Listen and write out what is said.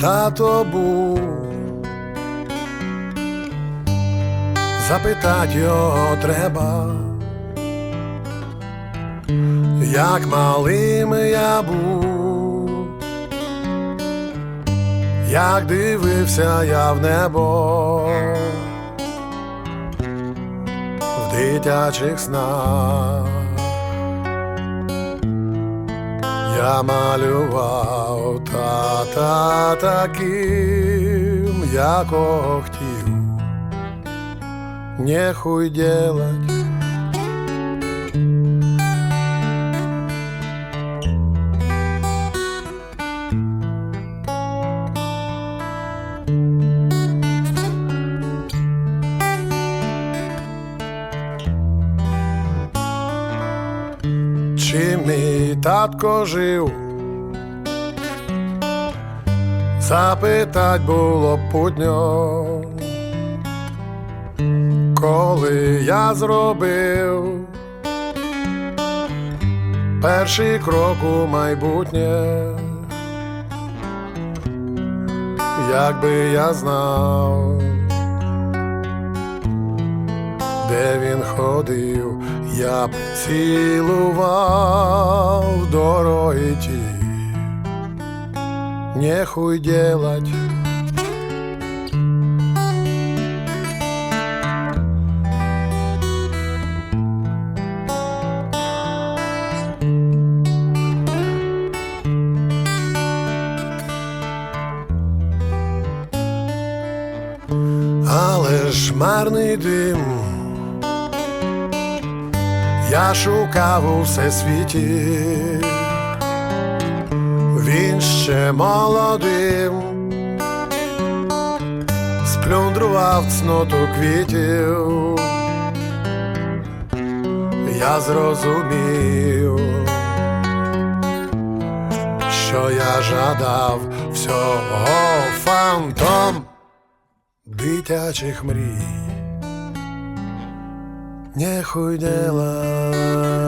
тато був, запитать його треба, як малим я був, як дивився я в небо. В дитячих снах. Я малював тата таким, якого хотів, нехуй делать. Чи мій татко жив? Запитать було путньо, коли я зробив перший крок у майбутнє, якби я знав, де він ходив, я б цілував дороги ті. Нехуй делать. Але ж марний дим. Я шукав у всесвіті, він ще молодим, сплюндрував цноту квітів, я зрозумів, що я жадав всього фантом дитячих мрій не хуй.